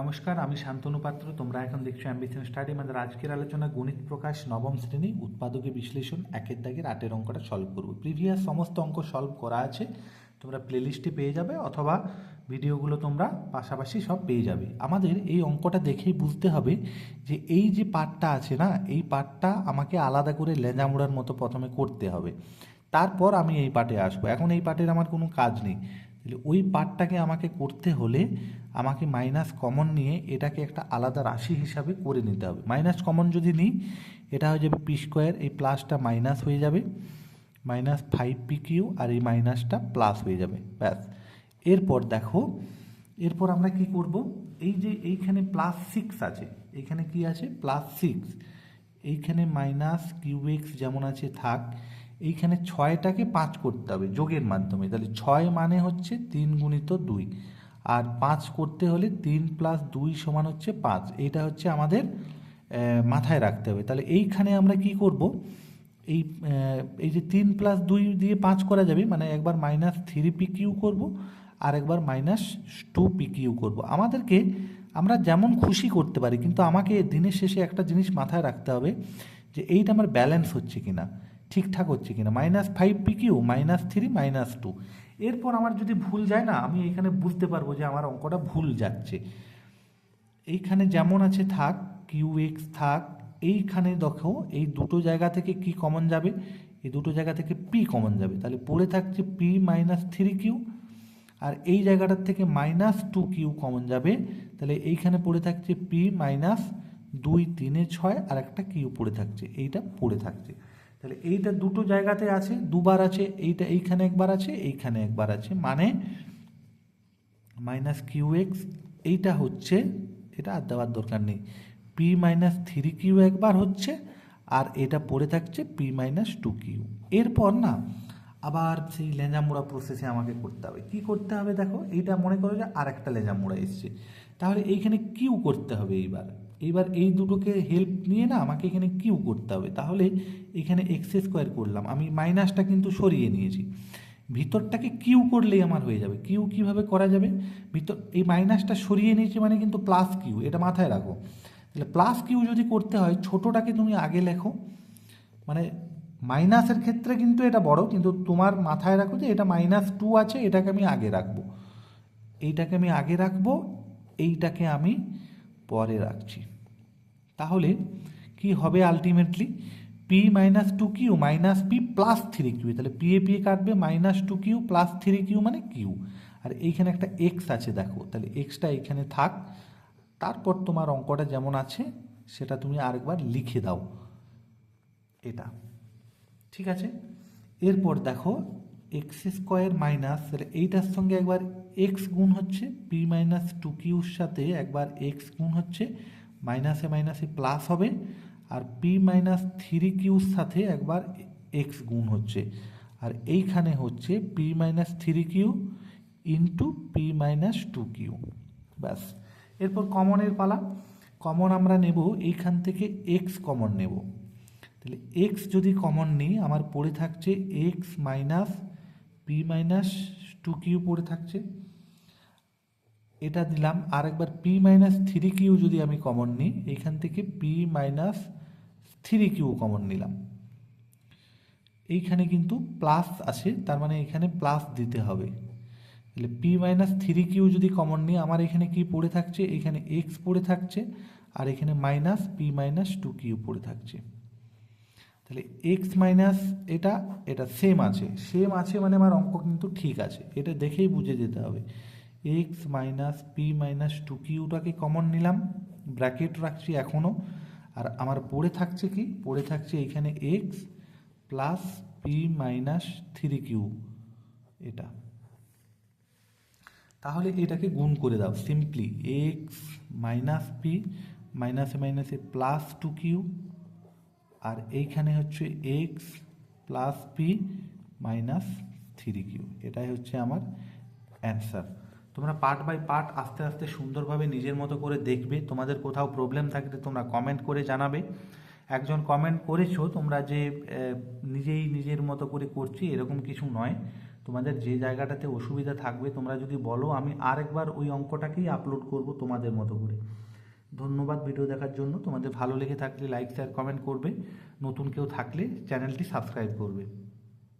নমস্কার, আমি শান্তনু পাত্র। তোমরা এখন দেখছ অ্যাম্বিশন স্টাডি আমাদের আজকের আলোচনা গণিত প্রকাশ, নবম শ্রেণি উৎপাদকে বিশ্লেষণ, একের দাগের আটের অঙ্কটা সলভ করব। প্রিভিয়াস সমস্ত অঙ্ক সলভ করা আছে, তোমরা প্লেলিস্টে পেয়ে যাবে, অথবা ভিডিওগুলো তোমরা পাশাপাশি সব পেয়ে যাবে। আমাদের এই অঙ্কটা দেখেই বুঝতে হবে যে এই যে পার্টটা আছে না, এই পার্টটা আমাকে আলাদা করে লেজামুড়ার মতো প্রথমে করতে হবে। তারপর আমি এই পার্টে আসব। এখন এই পার্টের আমার কোনো কাজ নেই। তাহলে ওই পার্টটাকে আমাকে করতে হলে আমাকে মাইনাস কমন নিয়ে এটাকে একটা আলাদা রাশি হিসাবে করে নিতে হবে। মাইনাস কমন যদি নিই, এটা হয়ে যাবে পি স্কোয়ার এই প্লাসটা মাইনাস হয়ে যাবে মাইনাস ফাইভ পি কিউ আর এই মাইনাসটা প্লাস হয়ে যাবে, ব্যাস। এরপর দেখো, এরপর আমরা কি করব? এই যে এইখানে প্লাস সিক্স আছে, এইখানে কি আছে? প্লাস সিক্স এইখানে মাইনাস কিউ এক্স যেমন আছে থাক এইখানে ছয়টাকে পাঁচ করতে হবে যোগের মাধ্যমে। তাহলে ছয় মানে হচ্ছে তিন গুণিত দুই। আর পাঁচ করতে হলে তিন প্লাস দুই সমান হচ্ছে পাঁচ। এইটা হচ্ছে আমাদের মাথায় রাখতে হবে। তাহলে এইখানে আমরা কি করব? এই এই যে তিন প্লাস দুই দিয়ে পাঁচ করা যাবে মানে একবার মাইনাস থ্রি পি কিউ করব, আর একবার মাইনাস টু পি কিউ করব। আমাদেরকে আমরা যেমন খুশি করতে পারি, কিন্তু আমাকে দিনের শেষে একটা জিনিস মাথায় রাখতে হবে যে এইটা আমার ব্যালেন্স হচ্ছে কিনা। ঠিকঠাক হচ্ছে কিনা? Minus five P Q minus three minus two এরপর আমার যদি ভুল যায় না, আমি এখানে বুঝতে পারব যে আমার অঙ্কটা ভুল যাচ্ছে। এইখানে যেমন আছে থাক কিউ এক্স থাক, এইখানে দেখো এই দুটো জায়গা থেকে কি কমন যাবে? এই দুটো জায়গা থেকে পি কমন যাবে। তাহলে পড়ে থাকছে পি মাইনাস থ্রি কিউ আর এই জায়গাটার থেকে মাইনাস টু কিউ কমন যাবে। তাহলে এইখানে পড়ে থাকছে পি মাইনাস দুই, তিনে ছয়, আর একটা কিউ পড়ে থাকছে। এইটা পড়ে থাকছে। তাহলে এইটা দুটো জায়গাতে আছে, দুবার আছে, এইটা এইখানে একবার আছে, এইখানে একবার আছে। মানে মাইনাস কিউ এক্স এইটা হচ্ছে, এটা আর দেওয়ার দরকার নেই। পি মাইনাস থ্রি কিউ একবার হচ্ছে, আর এটা পড়ে থাকছে পি মাইনাস টু কিউ এরপর না, আবার সেই লেঞ্জামোড়া প্রসেসে আমাকে করতে হবে। কি করতে হবে দেখো, এইটা মনে করো যে আর একটা লেঞ্জামোড়া এসছে। তাহলে এইখানে কিউ করতে হবে এইবার। এইবার এই দুটোকে হেল্প নিয়ে না আমাকে এখানে কিউ করতে হবে। তাহলে এখানে এক্স স্কোয়ার করলাম। আমি মাইনাসটা কিন্তু সরিয়ে নিয়েছি। ভিতরটাকে কিউ করলেই আমার হয়ে যাবে। কিউ কীভাবে করা যাবে? ভিতর এই মাইনাসটা সরিয়ে নিয়েছি মানে কিন্তু প্লাস কিউ এটা মাথায় রাখো। তাহলে প্লাস কিউ যদি করতে হয়, ছোটোটাকে তুমি আগে লেখো। মানে মাইনাসের ক্ষেত্রে কিন্তু এটা বড়, কিন্তু তোমার মাথায় রাখো যে এটা মাইনাস টু আছে, এটাকে আমি আগে রাখব। এইটাকে আমি আগে রাখব, এইটাকে আমি পরে রাখছি। তাহলে কি হবে ultimately P minus two Q minus P plus three Q তাহলে পি এ পি এ কাটবে minus two Q plus three Q মানে কিউ আর এইখানে একটা এক্স আছে দেখো। তাহলে এক্সটা এইখানে থাক। তারপর তোমার অঙ্কটা যেমন আছে, সেটা তুমি আরেকবার লিখে দাও। এটা। ঠিক আছে? এরপর দেখো এক্স স্কোয়ার মাইনাস তাহলে এইটার সঙ্গে একবার এক্স গুণ হচ্ছে পি মাইনাস টু কিউর সাথে একবার এক্স গুণ হচ্ছে মাইনাসে মাইনাসে প্লাস হবে, আর পি মাইনাস থ্রি কিউর সাথে একবার এক্স গুণ হচ্ছে। আর এইখানে হচ্ছে P minus three Q into P minus two Q ব্যাস। এরপর কমনের পালা। কমন আমরা নেব, এইখান থেকে এক্স কমন নেব। তাহলে এক্স যদি কমন নিই, আমার পড়ে থাকছে X minus P minus two Q পড়ে থাকছে। এটা দিলাম। আর একবার পি মাইনাস থ্রি কিউ যদি আমি কমন নিই এইখান থেকে P minus three Q common নিলাম। এইখানে কিন্তু প্লাস আছে, তার মানে এখানে প্লাস দিতে হবে। তাহলে পি মাইনাস থ্রি কিউ যদি কমন নিই, আমার এখানে কি পড়ে থাকছে? এখানে এক্স পড়ে থাকছে, আর এখানে minus P minus two Q পড়ে থাকছে। তাহলে এক্স মাইনাস এটা এটা সেম আছে। সেম আছে মানে আমার অঙ্ক কিন্তু ঠিক আছে। এটা দেখেই বুঝে যেতে হবে। X minus P minus two কিউটাকে common নিলাম ব্র্যাকেট রাখছি এখনও আর আমার পড়ে থাকছে কি? পড়ে থাকছে এখানে X plus P minus three Q এটা। তাহলে এটাকে গুণ করে দাও সিম্পলি এক্স মাইনাস পি মাইনাসে মাইনাসে প্লাস টু কিউ আর এইখানে হচ্ছে X plus P minus three Q এটাই হচ্ছে আমার অ্যান্সার তোমরা পার্ট বাই পার্ট আস্তে আস্তে সুন্দরভাবে নিজের মতো করে দেখবে। তোমাদের কোথাও প্রবলেম থাকলে তোমরা কমেন্ট করে জানাবে। একজন কমেন্ট করেছ, তোমরা যে নিজেই নিজের মতো করে করছি, এরকম কিছু নয়। তোমাদের যে জায়গাটাতে অসুবিধা থাকবে, তোমরা যদি বলো, আমি আরেকবার ওই অঙ্কটাকেই আপলোড করব তোমাদের মতো করে। ধন্যবাদ ভিডিও দেখার জন্য। তোমাদের ভালো লেগে থাকলে লাইক শেয়ার কমেন্ট করবে। নতুন কেউ থাকলে চ্যানেলটি সাবস্ক্রাইব করবে।